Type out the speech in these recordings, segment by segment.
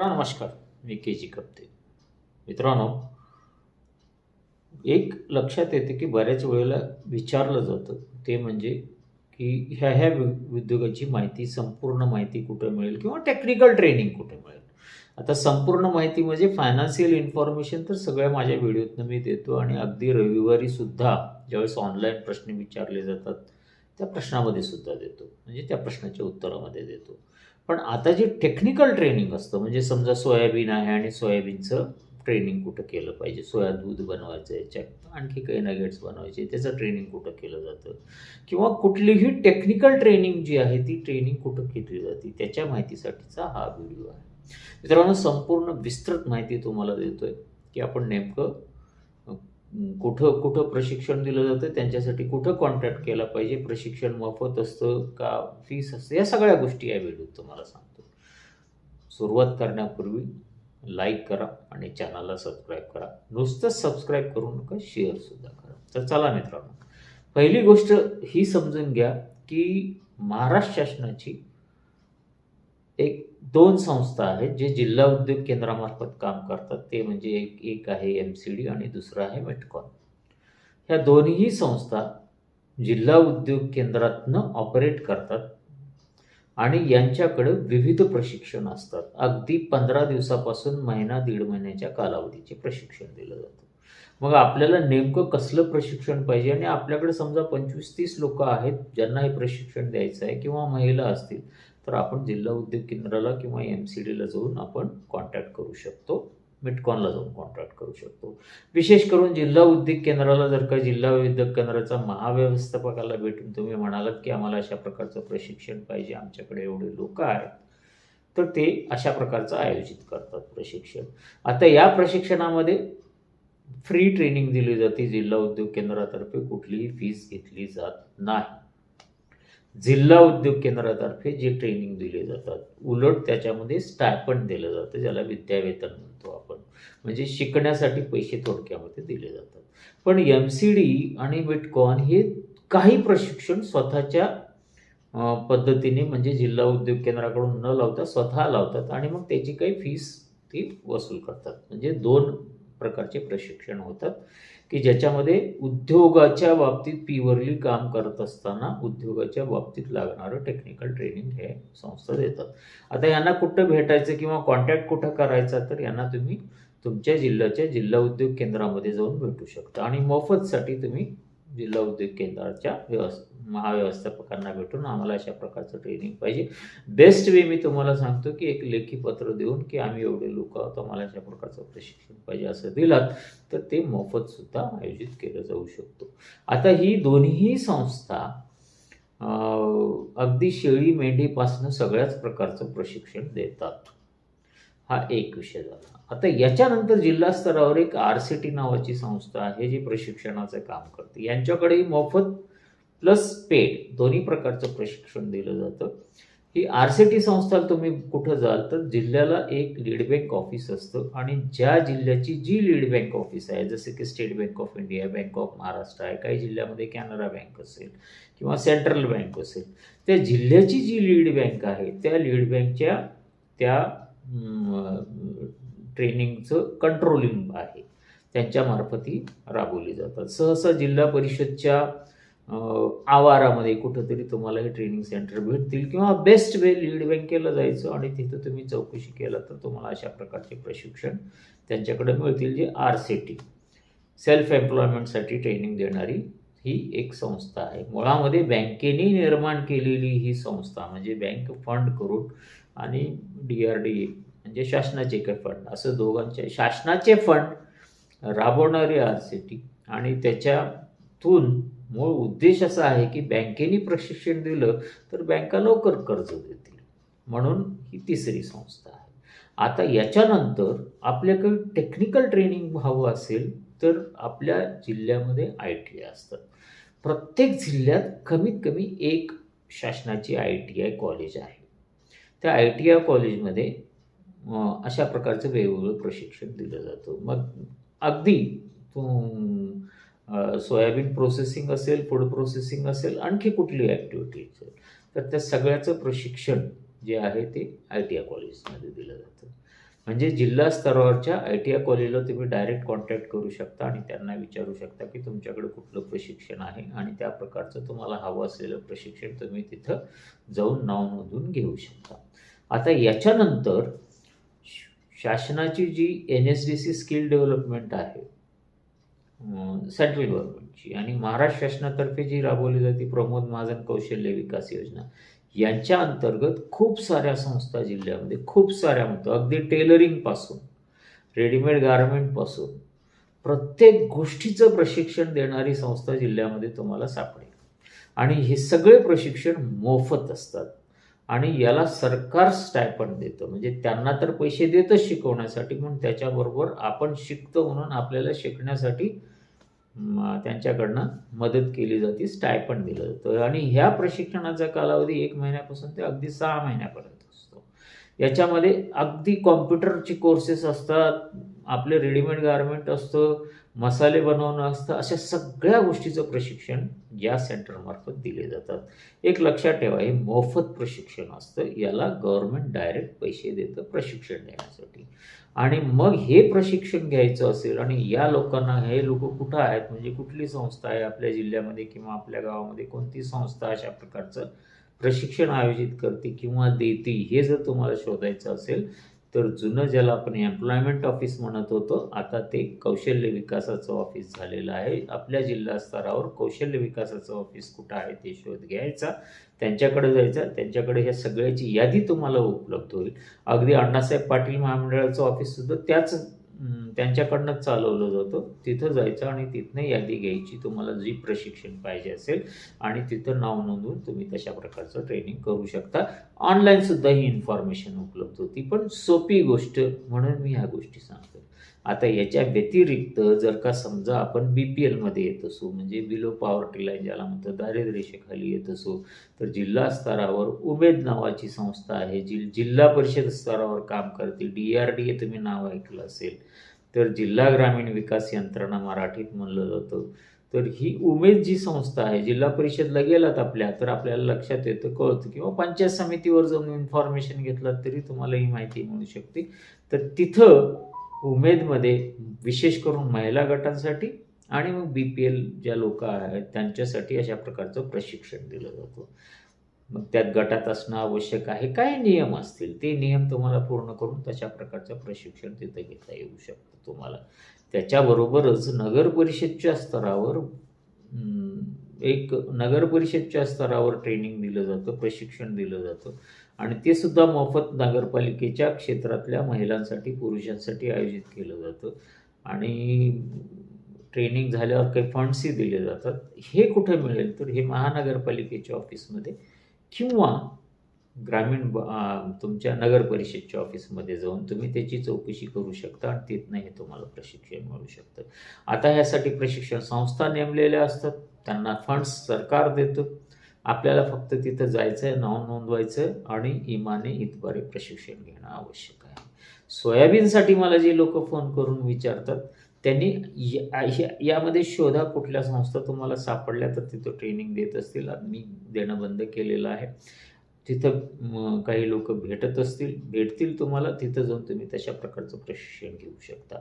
नमस्कार. मी के जी कपते. मित्रांनो एक लक्षात येते की बऱ्याच वेळेला विचारलं जातं ते म्हणजे की ह्या ह्या उद्योगाची माहिती संपूर्ण माहिती कुठं मिळेल किंवा टेक्निकल ट्रेनिंग कुठे मिळेल? आता संपूर्ण माहिती म्हणजे फायनान्शियल इन्फॉर्मेशन तर सगळ्या माझ्या व्हिडिओतनं मी देतो आणि अगदी रविवारी सुद्धा ज्यावेळेस ऑनलाईन प्रश्न विचारले जातात त्या प्रश्नामध्ये सुद्धा देतो. म्हणजे त्या प्रश्नाच्या उत्तरामध्ये देतो. पण आता जे टेक्निकल ट्रेनिंग असतं म्हणजे समजा सोयाबीन आहे आणि सोयाबीनचं ट्रेनिंग कुठं केलं पाहिजे? सोया दूध बनवायचं याच्यात आणखी काही नगेट्स बनवायचे त्याचं ट्रेनिंग कुठं केलं जातं? किंवा कुठलीही टेक्निकल ट्रेनिंग जी आहे ती ट्रेनिंग कुठं केली जाते? त्याच्या माहितीसाठीचा हा व्हिडिओ आहे. मित्रांनो संपूर्ण विस्तृत माहिती तुम्हाला देतोय की आपण नेमकं कुठं कुठं प्रशिक्षण दिलं जातं त्यांच्यासाठी कुठं कॉन्टॅक्ट केला पाहिजे प्रशिक्षण मोफत असतं का फीस असतं या सगळ्या गोष्टी या व्हिडिओत तुम्हाला सांगतो. सुरुवात करण्यापूर्वी लाईक करा आणि चॅनलला सबस्क्राईब करा. नुसतंच सबस्क्राईब करू नका शेअरसुद्धा करा. तर चला मित्रांनो. पहिली गोष्ट ही समजून घ्या की महाराष्ट्र शासनाची एक दोन संस्था आहेत जे जिल्हा उद्योग केंद्रामार्फत काम करतात. ते म्हणजे एक एक आहे एम सी डी आणि दुसरं आहे मेटकॉन ह्या दोन्हीही संस्था जिल्हा उद्योग केंद्रातनं ऑपरेट करतात आणि यांच्याकडे विविध प्रशिक्षण असतात. अगदी पंधरा दिवसापासून महिना दीड महिन्याच्या कालावधीचे प्रशिक्षण दिलं जातं. मग आपल्याला नेमकं कसलं प्रशिक्षण पाहिजे? आणि आपल्याकडे समजा पंचवीस तीस लोक आहेत ज्यांना हे प्रशिक्षण द्यायचं आहे किंवा महिला असतील तर आपण जिल्हा उद्योग केंद्राला किंवा एम सी डीला जाऊन आपण कॉन्टॅक्ट करू शकतो. मिटकॉनला जाऊन कॉन्टॅक्ट करू शकतो. विशेष करून जिल्हा उद्योग केंद्राला जर का जिल्हा उद्योग केंद्राचा महाव्यवस्थापकाला भेटून तुम्ही म्हणालात की आम्हाला अशा प्रकारचं प्रशिक्षण पाहिजे आमच्याकडे एवढे लोक आहेत तर ते अशा प्रकारचं आयोजित करतात प्रशिक्षण. आता या प्रशिक्षणामध्ये फ्री ट्रेनिंग दिली जाते जिल्हा उद्योग केंद्रातर्फे कुठलीही फीस घेतली जात नाही. जिल्हा उद्योग केंद्रातर्फे जे ट्रेनिंग दिले जातात उलट त्याच्यामध्ये स्टायपंड दिलं जातं ज्याला विद्यावेतन म्हणतो आपण. म्हणजे शिकण्यासाठी पैसे थोडक्यामध्ये दिले जातात. पण एम सी डी आणि बिटकॉन हे काही प्रशिक्षण स्वतःच्या पद्धतीने म्हणजे जिल्हा उद्योग केंद्राकडून न लावता स्वतः लावतात आणि मग त्याची काही फीस ती वसूल करतात. म्हणजे दोन प्रकारचे प्रशिक्षण होतात की ज्याच्यामध्ये उद्योगाच्या बाबतीत पीवरली काम करत असताना उद्योगाच्या बाबतीत लागणारं टेक्निकल ट्रेनिंग हे संस्था देतात. आता यांना कुठं भेटायचं किंवा कॉन्टॅक्ट कुठं करायचा तर यांना तुम्ही तुमच्या जिल्ह्याच्या जिल्हा उद्योग केंद्रामध्ये जाऊन भेटू शकता. आणि मोफतसाठी तुम्ही जिल्हा उद्योग केंद्राच्या व्यवस्था महाव्यवस्थापकांना भेटून आम्हाला अशा प्रकारचं ट्रेनिंग पाहिजे. बेस्ट वे मी तुम्हाला सांगतो की एक लेखी पत्र देऊन की आम्ही एवढे लोक आहोत आम्हाला अशा प्रकारचं प्रशिक्षण पाहिजे असं दिलात तर ते मोफत सुद्धा आयोजित केलं जाऊ शकतो. आता ही दोन्ही संस्था अगदी शेळी मेंढीपासनं सगळ्याच प्रकारचं प्रशिक्षण देतात. हा एक विषय झाला. आता याच्यानंतर जिल्हा स्तरावर एक आर सी टी नावाची संस्था आहे जी प्रशिक्षणाचं काम करते. यांच्याकडेही मोफत प्लस पेड दोन्ही प्रकारचं प्रशिक्षण दिलं जातं. ही आर सी टी संस्था तुम्ही कुठं जाल तर जिल्ह्याला एक लीड बँक ऑफिस असतं आणि ज्या जिल्ह्याची जी लीड बँक ऑफिस आहे जसे की state bank of India bank of Maharashtra आहे काही जिल्ह्यामध्ये कॅनरा बँक असेल किंवा सेंट्रल बँक असेल. त्या जिल्ह्याची जी लीड बँक आहे त्या लीड बँकच्या त्या ट्रेनिंगचं कंट्रोलिंग आहे. त्यांच्यामार्फत ही राबवली जातात. सहसा जिल्हा परिषदच्या आवारामध्ये कुठंतरी तुम्हाला हे ट्रेनिंग सेंटर भेटतील किंवा बेस्ट वे लीड बँकेला जायचं आणि तिथं तुम्ही चौकशी केला तर तुम्हाला अशा प्रकारचे प्रशिक्षण त्यांच्याकडे मिळतील जे आर सी टी सेल्फ एम्प्लॉयमेंटसाठी ट्रेनिंग देणारी ही एक संस्था आहे. मुळामध्ये बँकेने निर्माण केलेली ही संस्था म्हणजे बँक फंड करून आणि डी आर डी ए म्हणजे शासनाचे काही फंड. असं दोघांचे शासनाचे फंड राबवणारी आर सी टी आणि त्याच्यातून मूळ उद्देश असा आहे की बँकेने प्रशिक्षण दिलं तर बँका लवकर कर्ज देतील. म्हणून ही तिसरी संस्था आहे. आता याच्यानंतर आपल्याकडे टेक्निकल ट्रेनिंग हवं असेल तर आपल्या जिल्ह्यामध्ये आय टी आय असतात. प्रत्येक जिल्ह्यात कमीत कमी एक शासनाची आय टी आय कॉलेज आहे. त्या आय टी आय कॉलेजमध्ये अशा प्रकारचं वेगवेगळं प्रशिक्षण दिलं जातं. मग अगदी सोयाबीन प्रोसेसिंग असेल फूड प्रोसेसिंग असेल आणखी कुठली ॲक्टिव्हिटी असेल तर त्या सगळ्याचं प्रशिक्षण जे आहे ते आय टी आय कॉलेजमध्ये दिलं जातं. म्हणजे जिल्हा स्तरावरच्या आय टी आय कॉलेजला तुम्ही डायरेक्ट कॉन्टॅक्ट करू शकता आणि त्यांना विचारू शकता की तुमच्याकडे कुठलं प्रशिक्षण आहे आणि त्या प्रकारचं तुम्हाला हवं असलेलं प्रशिक्षण तुम्ही तिथं जाऊन नाव नोंदवून घेऊ शकता. आता याच्यानंतर श- शासनाची जी N S D C skill development आहे सेंट्रल गव्हर्नमेंटची आणि महाराष्ट्र शासनातर्फे जी राबवली जाते प्रमोद महाजन कौशल्य विकास योजना यांच्या अंतर्गत खूप साऱ्या संस्था जिल्ह्यामध्ये खूप साऱ्या म्हणतो. अगदी टेलरिंगपासून रेडीमेड गारमेंटपासून प्रत्येक गोष्टीचं प्रशिक्षण देणारी संस्था जिल्ह्यामध्ये तुम्हाला सापडेल. आणि हे सगळे प्रशिक्षण मोफत असतात. आणि याला सरकार स्टायपंड देतं. म्हणजे त्यांना तर पैसे देतच शिकवण्यासाठी म्हणून त्याच्याबरोबर आपण शिकतो म्हणून आपल्याला शिकण्यासाठी त्यांच्याकडनं मदत केली जाते स्टायपण दिलं जातं. आणि ह्या प्रशिक्षणाचा कालावधी एक महिन्यापासून ते अगदी सहा महिन्यापर्यंत असतो. याच्यामध्ये अगदी कॉम्प्युटरचे कोर्सेस असतात आपले रेडीमेड गारमेंट असतं मसाले बनवणं असतं अशा सगळ्या गोष्टीचं प्रशिक्षण या सेंटरमार्फत दिले जातात. एक लक्षात ठेवा हे मोफत प्रशिक्षण असतं. याला गव्हर्नमेंट डायरेक्ट पैसे देतं प्रशिक्षण देण्यासाठी. आणि मग हे प्रशिक्षण घ्यायचं असेल आणि या लोकांना हे लोक कुठं आहेत? म्हणजे कुठली संस्था आहे आपल्या जिल्ह्यामध्ये किंवा आपल्या गावामध्ये? कोणती संस्था अशा प्रकारचं प्रशिक्षण आयोजित करते किंवा देते? हे जर तुम्हाला शोधायचं असेल तर जुनं ज्याला आपण एम्प्लॉयमेंट ऑफिस म्हणत होतो आता ते कौशल्य विकासाचं ऑफिस झालेलं आहे. आपल्या जिल्हा स्तरावर कौशल्य विकासाचं ऑफिस कुठं आहे ते शोध घ्यायचा त्यांच्याकडे जायचा त्यांच्याकडे ह्या सगळ्याची यादी तुम्हाला उपलब्ध होईल. अगदी अण्णासाहेब पाटील महामंडळाचं ऑफिससुद्धा त्याच त्यांच्याकडनंच चालवलं जातं. तिथं जायचं आणि तिथनं यादी घ्यायची तुम्हाला जी प्रशिक्षण पाहिजे असेल आणि तिथं नाव नोंदवून तुम्ही तशा प्रकारचं ट्रेनिंग करू शकता. ऑनलाईन सुद्धा ही इन्फॉर्मेशन उपलब्ध होती. पण सोपी गोष्ट म्हणून मी ह्या गोष्टी सांगतो आता याच्या व्यतिरिक्त जर का समजा आपण बी पी एलमध्ये येत असू म्हणजे बिलो पॉवर्टी लाईन ज्याला म्हणतो दारिद्र्यरेषेखाली येत असू तर जिल्हा स्तरावर उमेद नावाची संस्था आहे. जी जिल्हा परिषद स्तरावर काम करते. डी आर डी ए तुम्ही नाव ऐकलं असेल. तर जिल्हा ग्रामीण विकास यंत्रणा मराठीत म्हणलं जातं. तर ही उमेद जी संस्था आहे जिल्हा परिषदला गेलात आपल्या तर आपल्याला लक्षात येतं कळतं. किंवा पंचायत समितीवर जाऊन इन्फॉर्मेशन घेतलात तरी तुम्हाला ही माहिती मिळू शकते. तर तिथं उमेदमध्ये विशेष करून महिला गटांसाठी आणि मग बी पी एल ज्या लोक आहेत त्यांच्यासाठी अशा प्रकारचं प्रशिक्षण दिलं जातं. मग त्यात गटात असणं आवश्यक आहे. काय नियम असतील ते नियम तुम्हाला पूर्ण करून तशा प्रकारचं प्रशिक्षण तिथं घेता येऊ शकतं तुम्हाला. त्याच्याबरोबरच नगर परिषदच्या स्तरावर एक नगर परिषदच्या स्तरावर ट्रेनिंग दिलं जातं प्रशिक्षण दिलं जातं. आणि ते सुद्धा मोफत नगरपालिकेच्या क्षेत्रातल्या महिलांसाठी पुरुषांसाठी आयोजित केलं जातं. आणि ट्रेनिंग झाल्यावर काही फंड्सही दिले जातात. हे कुठे मिळेल? तर हे महानगरपालिकेच्या ऑफिसमध्ये किंवा ग्रामीण तुमच्या नगर परिषदच्या ऑफिसमध्ये जाऊन तुम्ही त्याची चौकशी करू शकता आणि तिथनं हे तुम्हाला प्रशिक्षण मिळू शकतं. आता ह्यासाठी प्रशिक्षण संस्था नेमलेल्या असतात. त्यांना फंड्स सरकार देतं. आपल्याला फक्त तिथं जायचं आहे नाव नोंदवायचं आणि इमाने इतबारे प्रशिक्षण घेणं आवश्यक आहे. सोयाबीनसाठी मला जे लोक फोन करून विचारतात त्यांनी या- यामध्ये शोधा कुठल्या संस्था तुम्हाला सापडल्या तर तिथं ट्रेनिंग देत असतील. मी देणं बंद केलेलं आहे. तिथं काही लोक भेटत असतील. भेटतील तुम्हाला. तिथं जाऊन तुम्ही तशा प्रकारचं प्रशिक्षण घेऊ शकता.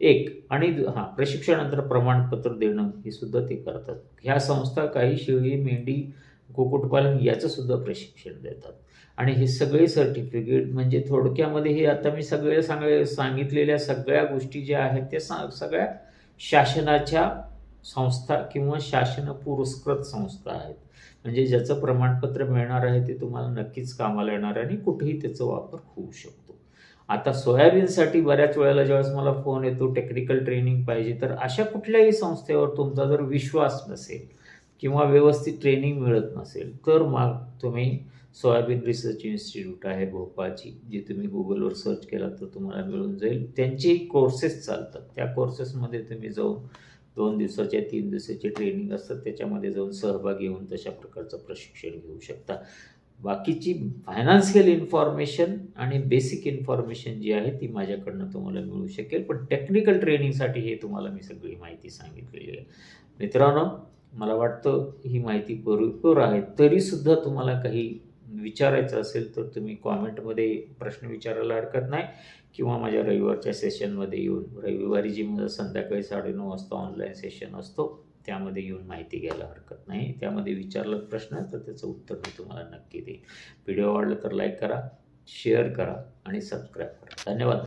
एक आणि हां प्रशिक्षणानंतर प्रमाणपत्र देणं हे सुद्धा ते करतात. ह्या संस्था काही शेळी मेंढी कुक्कुटपालन याचं सुद्धा प्रशिक्षण देतात. आणि हे सगळे सर्टिफिकेट म्हणजे थोडक्यामध्ये हे आता मी सगळे सांगले सांगितलेल्या सगळ्या गोष्टी ज्या आहेत त्या सा सगळ्या शासनाच्या संस्था किंवा शासन पुरस्कृत संस्था आहेत. म्हणजे ज्याचं प्रमाणपत्र मिळणार आहे ते तुम्हाला नक्कीच कामाला येणार आहे आणि कुठेही त्याचा वापर होऊ शकतो. आता सोयाबीनसाठी बऱ्याच वेळेला ज्यावेळेस मला फोन येतो टेक्निकल ट्रेनिंग पाहिजे तर अशा कुठल्याही संस्थेवर तुमचा जर विश्वास नसेल किंवा व्यवस्थित ट्रेनिंग मिळत नसेल तर मग तुम्ही सोयाबीन रिसर्च इन्स्टिट्यूट आहे भोपाळची जी तुम्ही गुगलवर सर्च केला तर तुम्हाला मिळून जाईल. त्यांचे कोर्सेस चालतात. त्या कोर्सेसमध्ये तुम्ही जाऊन दोन दिवसाच्या तीन दिवसाचे ट्रेनिंग असतात. त्याच्यामध्ये जाऊन सहभागी होऊन तशा प्रकारचं प्रशिक्षण घेऊ शकता. बाकीची फायनान्शियल इन्फॉर्मेशन आणि बेसिक इन्फॉर्मेशन जी आहे ती माझ्याकडनं तुम्हाला मिळू शकेल. पण टेक्निकल ट्रेनिंगसाठी हे तुम्हाला मी सगळी माहिती सांगितलेली आहे. मित्रांनो मला वाटतं ही माहिती भरपूर आहे. तरीसुद्धा तुम्हाला काही विचारायचं असेल तर तुम्ही कॉमेंटमध्ये प्रश्न विचारायला हरकत नाही किंवा माझ्या रविवारच्या सेशनमध्ये येऊन रविवारी जी माझं संध्याकाळी साडेनऊ वाजता ऑनलाईन सेशन असतो त्यामध्ये येऊन माहिती घ्यायला हरकत नाही. त्यामध्ये विचारलं प्रश्न तर त्याचं उत्तर मी तुम्हाला नक्की देईन. व्हिडिओ आवडला तर लाईक करा शेअर करा आणि सबस्क्राईब करा. धन्यवाद.